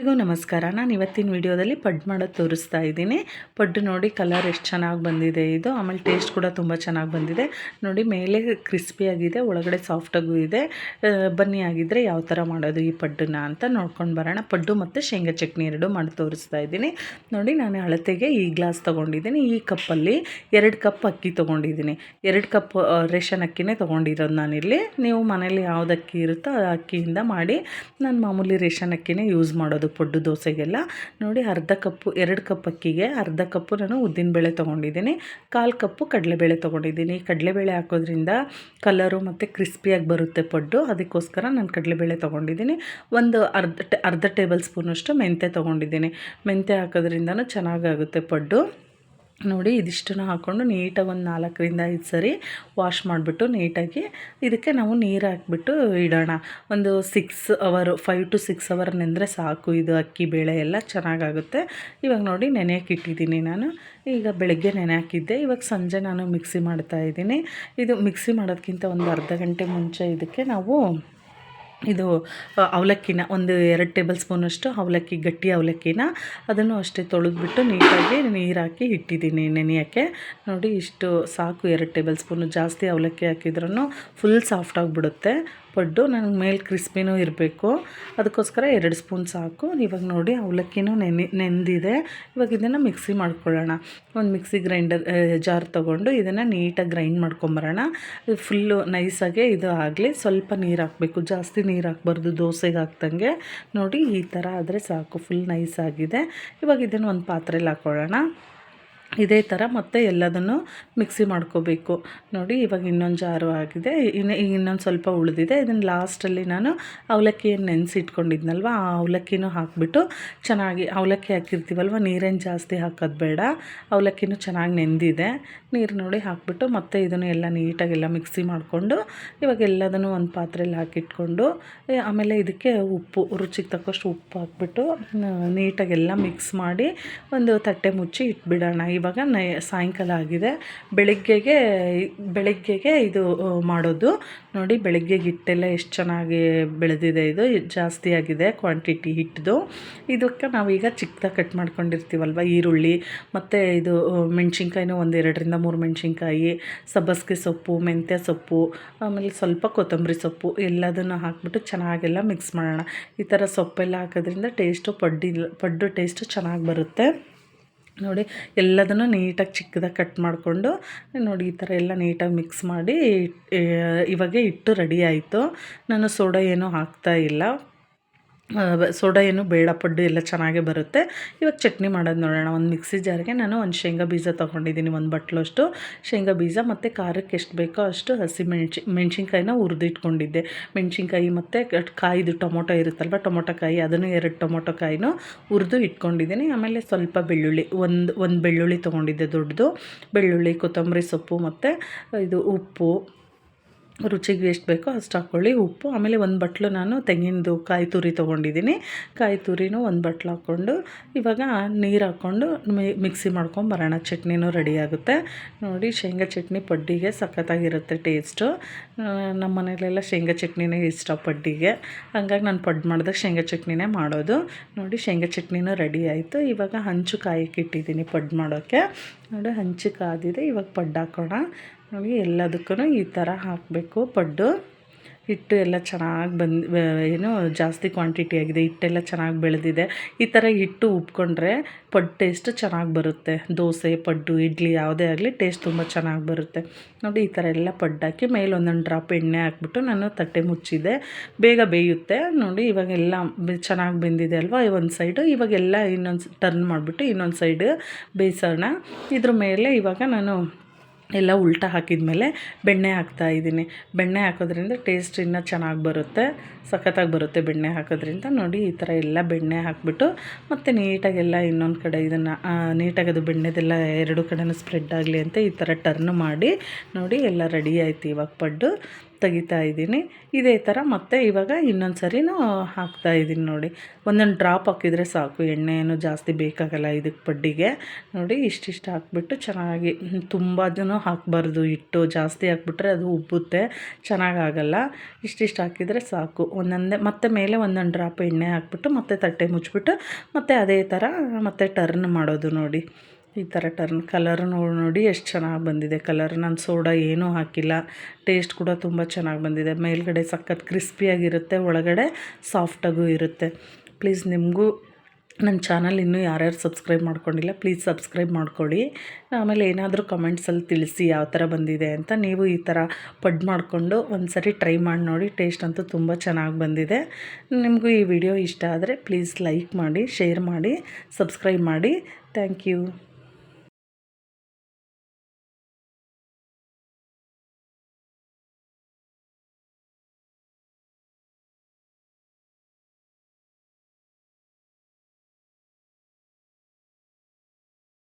ಎಲ್ರಿಗೂ ನಮಸ್ಕಾರ. ನಾನು ಇವತ್ತಿನ ವಿಡಿಯೋದಲ್ಲಿ ಪಡ್ ಮಾಡೋದು ತೋರಿಸ್ತಾ ಇದ್ದೀನಿ. ಪಡ್ಡು ನೋಡಿ ಕಲರ್ ಎಷ್ಟು ಚೆನ್ನಾಗಿ ಬಂದಿದೆ ಇದು. ಆಮೇಲೆ ಟೇಸ್ಟ್ ಕೂಡ ತುಂಬ ಚೆನ್ನಾಗಿ ಬಂದಿದೆ. ನೋಡಿ ಮೇಲೆ ಕ್ರಿಸ್ಪಿಯಾಗಿದೆ ಒಳಗಡೆ ಸಾಫ್ಟಾಗೂ ಇದೆ. ಬನ್ನಿ ಆಗಿದ್ದರೆ ಯಾವ ಥರ ಮಾಡೋದು ಈ ಪಡ್ಡನ್ನ ಅಂತ ನೋಡ್ಕೊಂಡು ಬರೋಣ. ಪಡ್ಡು ಮತ್ತು ಶೇಂಗಾ ಚಟ್ನಿ ಎರಡು ಮಾಡಿ ತೋರಿಸ್ತಾ ಇದ್ದೀನಿ. ನೋಡಿ ನಾನು ಅಳತೆಗೆ ಈ ಗ್ಲಾಸ್ ತೊಗೊಂಡಿದ್ದೀನಿ. ಈ ಕಪ್ಪಲ್ಲಿ ಎರಡು ಕಪ್ ಅಕ್ಕಿ ತೊಗೊಂಡಿದ್ದೀನಿ. ಎರಡು ಕಪ್ ರೇಷನ್ ಅಕ್ಕಿನೇ ತೊಗೊಂಡಿರೋದು ನಾನಿಲ್ಲಿ. ನೀವು ಮನೇಲಿ ಯಾವ್ದು ಅಕ್ಕಿ ಇರುತ್ತೋ ಆ ಅಕ್ಕಿಯಿಂದ ಮಾಡಿ. ನಾನು ಮಾಮೂಲಿ ರೇಷನ್ ಅಕ್ಕಿನೇ ಯೂಸ್ ಮಾಡೋದು ಪಡ್ಡು ದೋಸೆಗೆಲ್ಲ ನೋಡಿ ಅರ್ಧ ಕಪ್ಪು, ಎರಡು ಕಪ್ ಅಕ್ಕಿಗೆ ಅರ್ಧ ಕಪ್ಪು ನಾನು ಉದ್ದಿನಬೇಳೆ ತೊಗೊಂಡಿದ್ದೀನಿ. ಕಾಲು ಕಪ್ಪು ಕಡಲೆಬೇಳೆ ತೊಗೊಂಡಿದ್ದೀನಿ. ಕಡಲೆಬೇಳೆ ಹಾಕೋದ್ರಿಂದ ಕಲರು ಮತ್ತು ಕ್ರಿಸ್ಪಿಯಾಗಿ ಬರುತ್ತೆ ಪಡ್ಡು. ಅದಕ್ಕೋಸ್ಕರ ನಾನು ಕಡಲೆಬೇಳೆ ತೊಗೊಂಡಿದ್ದೀನಿ. ಒಂದು ಅರ್ಧ ಅರ್ಧ ಟೇಬಲ್ ಸ್ಪೂನಷ್ಟು ಮೆಂತ್ಯ ತೊಗೊಂಡಿದ್ದೀನಿ. ಮೆಂತ್ಯ ಹಾಕೋದ್ರಿಂದನೂ ಚೆನ್ನಾಗಾಗುತ್ತೆ ಪಡ್ಡು. ನೋಡಿ ಇದಿಷ್ಟನ್ನು ಹಾಕ್ಕೊಂಡು ನೀಟಾಗಿ ಒಂದು ನಾಲ್ಕರಿಂದ ಐದು ಸರಿ ವಾಶ್ ಮಾಡಿಬಿಟ್ಟು ನೀಟಾಗಿ ಇದಕ್ಕೆ ನಾವು ನೀರು ಹಾಕ್ಬಿಟ್ಟು ಇಡೋಣ. ಒಂದು ಸಿಕ್ಸ್ ಅವರು ಫೈವ್ ಟು ಸಿಕ್ಸ್ ಅವರ್ ನೆಂದರೆ ಸಾಕು. ಇದು ಅಕ್ಕಿ, ಬೇಳೆ ಎಲ್ಲ ಚೆನ್ನಾಗಾಗುತ್ತೆ. ಇವಾಗ ನೋಡಿ ನೆನೆಯಕ್ಕೆ ಇಟ್ಟಿದ್ದೀನಿ ನಾನು. ಈಗ ಬೆಳಗ್ಗೆ ನೆನೆ ಹಾಕಿದ್ದೆ. ಇವಾಗ ಸಂಜೆ ನಾನು ಮಿಕ್ಸಿ ಮಾಡ್ತಾ ಇದ್ದೀನಿ. ಇದು ಮಿಕ್ಸಿ ಮಾಡೋದಕ್ಕಿಂತ ಒಂದು ಅರ್ಧ ಗಂಟೆ ಮುಂಚೆ ಇದಕ್ಕೆ ನಾವು ಇದು ಅವಲಕ್ಕಿನ ಒಂದು ಎರಡು ಟೇಬಲ್ ಸ್ಪೂನಷ್ಟು ಅವಲಕ್ಕಿ, ಗಟ್ಟಿ ಅವಲಕ್ಕಿನ ಅದನ್ನು ಅಷ್ಟೇ ತೊಳೆದ್ಬಿಟ್ಟು ನೀಟಾಗಿ ನೀರಾಕಿ ಇಟ್ಟಿದ್ದೀನಿ ನೆನೆಯೋಕ್ಕೆ. ನೋಡಿ ಇಷ್ಟು ಸಾಕು, ಎರಡು ಟೇಬಲ್ ಸ್ಪೂನು ಜಾಸ್ತಿ ಅವಲಕ್ಕಿ ಹಾಕಿದ್ರೂ ಫುಲ್ ಸಾಫ್ಟ್ ಆಗಿಬಿಡುತ್ತೆ. ಪಡ್ಡು ನನಗೆ ಮೇಲೆ ಕ್ರಿಸ್ಪಿನೂ ಇರಬೇಕು. ಅದಕ್ಕೋಸ್ಕರ ಎರಡು ಸ್ಪೂನ್ ಸಾಕು. ಇವಾಗ ನೋಡಿ ಅವಲಕ್ಕಿನೂ ನೆನೆ, ನೆಂದಿದೆ. ಇವಾಗ ಇದನ್ನು ಮಿಕ್ಸಿ ಮಾಡ್ಕೊಳ್ಳೋಣ. ಒಂದು ಮಿಕ್ಸಿ ಗ್ರೈಂಡರ್ ಜಾರ್ ತೊಗೊಂಡು ಇದನ್ನು ನೀಟಾಗಿ ಗ್ರೈಂಡ್ ಮಾಡ್ಕೊಂಬರೋಣ. ಫುಲ್ಲು ನೈಸಾಗೆ ಇದು ಆಗಲಿ. ಸ್ವಲ್ಪ ನೀರು ಹಾಕಬೇಕು. ಜಾಸ್ತಿ ನೀರು ಹಾಕ್ಬಾರ್ದು, ದೋಸೆಗೆ ಹಾಕ್ದಂಗೆ. ನೋಡಿ ಈ ಥರ ಆದರೆ ಸಾಕು. ಫುಲ್ ನೈಸ್ ಆಗಿದೆ. ಇವಾಗ ಇದನ್ನು ಒಂದು ಪಾತ್ರೆಯಲ್ಲಿ ಹಾಕ್ಕೊಳ್ಳೋಣ ಇದೇ ಥರ ಮತ್ತೆ ಎಲ್ಲದನ್ನು ಮಿಕ್ಸಿ ಮಾಡ್ಕೋಬೇಕು. ನೋಡಿ, ಇವಾಗ ಇನ್ನೊಂದು ಜಾರು ಆಗಿದೆ. ಇನ್ನು ಇನ್ನೊಂದು ಸ್ವಲ್ಪ ಉಳಿದಿದೆ. ಇದನ್ನು ಲಾಸ್ಟಲ್ಲಿ ನಾನು ಅವಲಕ್ಕಿಯನ್ನು ನೆನೆಸಿಟ್ಕೊಂಡಿದ್ನಲ್ವ, ಆ ಅವಲಕ್ಕಿನೂ ಹಾಕಿಬಿಟ್ಟು ಚೆನ್ನಾಗಿ ಅವಲಕ್ಕಿ ಹಾಕಿರ್ತೀವಲ್ವ, ನೀರೇನು ಜಾಸ್ತಿ ಹಾಕೋದು ಬೇಡ, ಅವಲಕ್ಕಿನೂ ಚೆನ್ನಾಗಿ ನೆಂದಿದೆ. ನೀರು ನೋಡಿ ಹಾಕಿಬಿಟ್ಟು ಮತ್ತೆ ಇದನ್ನು ಎಲ್ಲ ನೀಟಾಗೆಲ್ಲ ಮಿಕ್ಸಿ ಮಾಡಿಕೊಂಡು ಇವಾಗ ಎಲ್ಲದನ್ನು ಒಂದು ಪಾತ್ರೆಯಲ್ಲಿ ಹಾಕಿಟ್ಕೊಂಡು ಆಮೇಲೆ ಇದಕ್ಕೆ ಉಪ್ಪು, ರುಚಿಗೆ ತಕ್ಕಷ್ಟು ಉಪ್ಪು ಹಾಕ್ಬಿಟ್ಟು ನೀಟಾಗೆಲ್ಲ ಮಿಕ್ಸ್ ಮಾಡಿ ಒಂದು ತಟ್ಟೆ ಮುಚ್ಚಿ ಇಟ್ಬಿಡೋಣ. ಇವಾಗ ನೈ, ಸಾಯಂಕಾಲ ಆಗಿದೆ. ಬೆಳಗ್ಗೆಗೆ ಬೆಳಗ್ಗೆಗೆ ಇದು ಮಾಡೋದು. ನೋಡಿ ಬೆಳಗ್ಗೆಗೆ ಹಿಟ್ಟೆಲ್ಲ ಎಷ್ಟು ಚೆನ್ನಾಗಿ ಬೆಳೆದಿದೆ ಇದು. ಜಾಸ್ತಿ ಆಗಿದೆ ಕ್ವಾಂಟಿಟಿ ಹಿಟ್ಟದು ಇದಕ್ಕೆ ನಾವೀಗ ಚಿಕ್ಕದಾಗಿ ಕಟ್ ಮಾಡ್ಕೊಂಡಿರ್ತೀವಲ್ವ? ಈರುಳ್ಳಿ, ಮತ್ತು ಇದು ಮೆಣಸಿನ್ಕಾಯಿನೂ ಒಂದು ಎರಡರಿಂದ ಮೂರು ಮೆಣಸಿನ್ಕಾಯಿ, ಸಬ್ಬಸ್ಗೆ ಸೊಪ್ಪು, ಮೆಂತ್ಯ ಸೊಪ್ಪು, ಆಮೇಲೆ ಸ್ವಲ್ಪ ಕೊತ್ತಂಬರಿ ಸೊಪ್ಪು, ಎಲ್ಲದನ್ನು ಹಾಕ್ಬಿಟ್ಟು ಚೆನ್ನಾಗೆಲ್ಲ ಮಿಕ್ಸ್ ಮಾಡೋಣ. ಈ ಥರ ಸೊಪ್ಪೆಲ್ಲ ಹಾಕೋದ್ರಿಂದ ಟೇಸ್ಟು ಪಡ್ಡಿಲ್ಲ, ಪಡ್ಡು ಟೇಸ್ಟು ಚೆನ್ನಾಗಿ ಬರುತ್ತೆ. ನೋಡಿ, ಎಲ್ಲದನ್ನು ನೀಟಾಗಿ ಚಿಕ್ಕದಾಗಿ ಕಟ್ ಮಾಡಿಕೊಂಡು, ನೋಡಿ ಈ ಥರ ಎಲ್ಲ ನೀಟಾಗಿ ಮಿಕ್ಸ್ ಮಾಡಿ ಇವಾಗೆ ಹಿಟ್ಟು ರೆಡಿ ಆಯಿತು. ನಾನು ಸೋಡಾ ಏನೂ ಹಾಕ್ತಾ ಇಲ್ಲ. ಸೋಡಾ ಏನು ಬೇಡ, ಪಡ್ಡು ಎಲ್ಲ ಚೆನ್ನಾಗೇ ಬರುತ್ತೆ. ಇವಾಗ ಚಟ್ನಿ ಮಾಡೋದು ನೋಡೋಣ. ಒಂದು ಮಿಕ್ಸಿ ಜಾರಿಗೆ ನಾನು ಒಂದು ಶೇಂಗಾ ಬೀಜ ತೊಗೊಂಡಿದ್ದೀನಿ, ಒಂದು ಬಟ್ಲಷ್ಟು. ಶೇಂಗಾ ಬೀಜ ಮತ್ತು ಖಾರಕ್ಕೆ ಎಷ್ಟು ಬೇಕೋ ಅಷ್ಟು ಹಸಿ ಮೆಣ್ಸಿ ಮೆಣಸಿನ್ಕಾಯಿನ ಹುರಿದಿಟ್ಕೊಂಡಿದ್ದೆ. ಮೆಣಸಿನ್ಕಾಯಿ ಮತ್ತು ಕಾಯಿದು ಟೊಮೊಟೊ ಇರುತ್ತಲ್ವ, ಟೊಮೊಟೊ ಕಾಯಿ, ಅದನ್ನು ಎರಡು ಟೊಮೊಟೊ ಕಾಯಿನೂ ಹುರಿದು ಇಟ್ಕೊಂಡಿದ್ದೀನಿ. ಆಮೇಲೆ ಸ್ವಲ್ಪ ಬೆಳ್ಳುಳ್ಳಿ, ಒಂದು ಒಂದು ಬೆಳ್ಳುಳ್ಳಿ ತೊಗೊಂಡಿದ್ದೆ ದೊಡ್ಡದು. ಬೆಳ್ಳುಳ್ಳಿ, ಕೊತ್ತಂಬರಿ ಸೊಪ್ಪು ಮತ್ತು ಇದು ಉಪ್ಪು. ರುಚಿಗೆ ಎಷ್ಟು ಬೇಕೋ ಅಷ್ಟು ಹಾಕ್ಕೊಳ್ಳಿ. ಉಪ್ಪು, ಆಮೇಲೆ ಒಂದು ಬಟ್ಲು ನಾನು ತೆಂಗಿನದು ಕಾಯಿ ತುರಿ ತೊಗೊಂಡಿದ್ದೀನಿ. ಕಾಯಿ ತುರಿನೂ ಒಂದು ಬಟ್ಲು ಹಾಕ್ಕೊಂಡು, ಇವಾಗ ನೀರು ಹಾಕ್ಕೊಂಡು ಮಿಕ್ಸಿ ಮಾಡ್ಕೊಂಬರೋಣ ಚಟ್ನಿನೂ ರೆಡಿ ಆಗುತ್ತೆ. ನೋಡಿ, ಶೇಂಗಾ ಚಟ್ನಿ ಪಡ್ಡಿಗೆ ಸಖತ್ತಾಗಿರುತ್ತೆ ಟೇಸ್ಟು. ನಮ್ಮ ಮನೇಲೆಲ್ಲ ಶೇಂಗಾ ಚಟ್ನಿನೇ ಇಷ್ಟ ಪಡ್ಡಿಗೆ. ಹಂಗಾಗಿ ನಾನು ಪಡ್ಡು ಮಾಡಿದಾಗ ಶೇಂಗಾ ಚಟ್ನಿನೇ ಮಾಡೋದು. ನೋಡಿ, ಶೇಂಗಾ ಚಟ್ನಿನೂ ರೆಡಿ ಆಯಿತು. ಇವಾಗ ಹಂಚು ಕಾಯಕ್ಕೆ ಇಟ್ಟಿದ್ದೀನಿ ಪಡ್ಡು ಮಾಡೋಕ್ಕೆ. ನೋಡಿ, ಹಂಚು ಕಾದಿದೆ. ಇವಾಗ ಪಡ್ಡು ಹಾಕೋಣ. ನೋಡಿ ಎಲ್ಲದಕ್ಕೂ ಈ ಥರ ಹಾಕಬೇಕು. ಪಡ್ಡು, ಹಿಟ್ಟು ಎಲ್ಲ ಚೆನ್ನಾಗಿ ಬಂದು ಏನು ಜಾಸ್ತಿ ಕ್ವಾಂಟಿಟಿ ಆಗಿದೆ, ಹಿಟ್ಟೆಲ್ಲ ಚೆನ್ನಾಗಿ ಬೆಳೆದಿದೆ. ಈ ಥರ ಹಿಟ್ಟು ಉಪ್ಕೊಂಡ್ರೆ ಪಡ್ ಟೇಸ್ಟ್ ಚೆನ್ನಾಗಿ ಬರುತ್ತೆ. ದೋಸೆ, ಪಡ್ಡು, ಇಡ್ಲಿ ಯಾವುದೇ ಆಗಲಿ ಟೇಸ್ಟ್ ತುಂಬ ಚೆನ್ನಾಗಿ ಬರುತ್ತೆ. ನೋಡಿ, ಈ ಥರ ಎಲ್ಲ ಪಡ್ಡು ಹಾಕಿ ಮೇಲೆ ಒಂದೊಂದು ಡ್ರಾಪ್ ಎಣ್ಣೆ ಹಾಕ್ಬಿಟ್ಟು ನಾನು ತಟ್ಟೆ ಮುಚ್ಚಿದೆ. ಬೇಗ ಬೇಯುತ್ತೆ. ನೋಡಿ, ಇವಾಗೆಲ್ಲ ಚೆನ್ನಾಗಿ ಬೆಂದಿದೆ ಅಲ್ವಾ? ಒಂದು ಸೈಡು ಇವಾಗೆಲ್ಲ ಇನ್ನೊಂದು ಟರ್ನ್ ಮಾಡಿಬಿಟ್ಟು ಇನ್ನೊಂದು ಸೈಡ್ ಬೇಯಿಸೋಣ. ಇದ್ರ ಮೇಲೆ ಇವಾಗ ನಾನು ಎಲ್ಲ ಉಲ್ಟಾ ಹಾಕಿದ್ಮೇಲೆ ಬೆಣ್ಣೆ ಹಾಕ್ತಾ ಇದ್ದೀನಿ. ಬೆಣ್ಣೆ ಹಾಕೋದ್ರಿಂದ ಟೇಸ್ಟ್ ಇನ್ನೂ ಚೆನ್ನಾಗಿ ಬರುತ್ತೆ, ಸಖತ್ತಾಗಿ ಬರುತ್ತೆ ಬೆಣ್ಣೆ ಹಾಕೋದ್ರಿಂದ. ನೋಡಿ, ಈ ಥರ ಎಲ್ಲ ಬೆಣ್ಣೆ ಹಾಕಿಬಿಟ್ಟು ಮತ್ತು ನೀಟಾಗೆಲ್ಲ ಇನ್ನೊಂದು ಕಡೆ ಇದನ್ನು ನೀಟಾಗಿ ಅದು ಬೆಣ್ಣೆದೆಲ್ಲ ಎರಡು ಕಡೆನೂ ಸ್ಪ್ರೆಡ್ ಆಗಲಿ ಅಂತ ಈ ಥರ ಟರ್ನ್ ಮಾಡಿ ನೋಡಿ, ಎಲ್ಲ ರೆಡಿ ಆಯ್ತು ಇವಾಗ ಪಡ್ಡು. ತೆಗಿತಾ ಇದ್ದೀನಿ. ಇದೇ ಥರ ಮತ್ತೆ ಇವಾಗ ಇನ್ನೊಂದು ಸರಿನೂ ಹಾಕ್ತಾ ಇದ್ದೀನಿ ನೋಡಿ. ಒಂದೊಂದು ಡ್ರಾಪ್ ಹಾಕಿದರೆ ಸಾಕು. ಎಣ್ಣೆ ಏನು ಜಾಸ್ತಿ ಬೇಕಾಗಲ್ಲ ಇದಕ್ಕೆ ಪಡ್ಡಿಗೆ ನೋಡಿ, ಇಷ್ಟಿಷ್ಟು ಹಾಕ್ಬಿಟ್ಟು ಚೆನ್ನಾಗಿ ತುಂಬ ಜನ ಹಾಕಬಾರ್ದು. ಹಿಟ್ಟು ಜಾಸ್ತಿ ಹಾಕ್ಬಿಟ್ರೆ ಅದು ಉಬ್ಬುತ್ತೆ. ಚೆನ್ನಾಗಾಗಲ್ಲ. ಇಷ್ಟಿಷ್ಟು ಹಾಕಿದರೆ ಸಾಕು. ಒಂದೊಂದೇ, ಮತ್ತೆ ಮೇಲೆ ಒಂದೊಂದು ಡ್ರಾಪ್ ಎಣ್ಣೆ ಹಾಕ್ಬಿಟ್ಟು ಮತ್ತೆ ತಟ್ಟೆ ಮುಚ್ಚಿಬಿಟ್ಟು ಮತ್ತೆ ಅದೇ ಥರ ಮತ್ತೆ ಟರ್ನ್ ಮಾಡೋದು ನೋಡಿ. ಈ ಥರ ಟರ್ನ್ ಕಲರ್ ನೋಡಿ ನೋಡಿ ಎಷ್ಟು ಚೆನ್ನಾಗಿ ಬಂದಿದೆ ಕಲರ್ ನಾನು ಸೋಡಾ ಏನೂ ಹಾಕಿಲ್ಲ. ಟೇಸ್ಟ್ ಕೂಡ ತುಂಬ ಚೆನ್ನಾಗಿ ಬಂದಿದೆ. ಮೇಲ್ಗಡೆ ಸಖತ್ ಕ್ರಿಸ್ಪಿಯಾಗಿರುತ್ತೆ ಒಳಗಡೆ ಸಾಫ್ಟಾಗೂ ಇರುತ್ತೆ. ಪ್ಲೀಸ್ ನಿಮಗೂ ನನ್ನ ಚಾನಲ್ ಇನ್ನೂ ಯಾರ್ಯಾರು ಸಬ್ಸ್ಕ್ರೈಬ್ ಮಾಡ್ಕೊಂಡಿಲ್ಲ ಪ್ಲೀಸ್ ಸಬ್ಸ್ಕ್ರೈಬ್ ಮಾಡ್ಕೊಳ್ಳಿ. ಆಮೇಲೆ ಏನಾದರೂ ಕಮೆಂಟ್ಸಲ್ಲಿ ತಿಳಿಸಿ ಯಾವ ಥರ ಬಂದಿದೆ ಅಂತ ನೀವು ಈ ಥರ ಪಡ್ ಮಾಡಿಕೊಂಡು ಒಂದು ಸರಿ ಟ್ರೈ ಮಾಡಿ ನೋಡಿ ಟೇಸ್ಟ್ ಅಂತೂ ತುಂಬ ಚೆನ್ನಾಗಿ ಬಂದಿದೆ. ನಿಮಗೂ ಈ ವಿಡಿಯೋ ಇಷ್ಟ ಆದರೆ ಪ್ಲೀಸ್ ಲೈಕ್ ಮಾಡಿ ಶೇರ್ ಮಾಡಿ ಸಬ್ಸ್ಕ್ರೈಬ್ ಮಾಡಿ. Thank you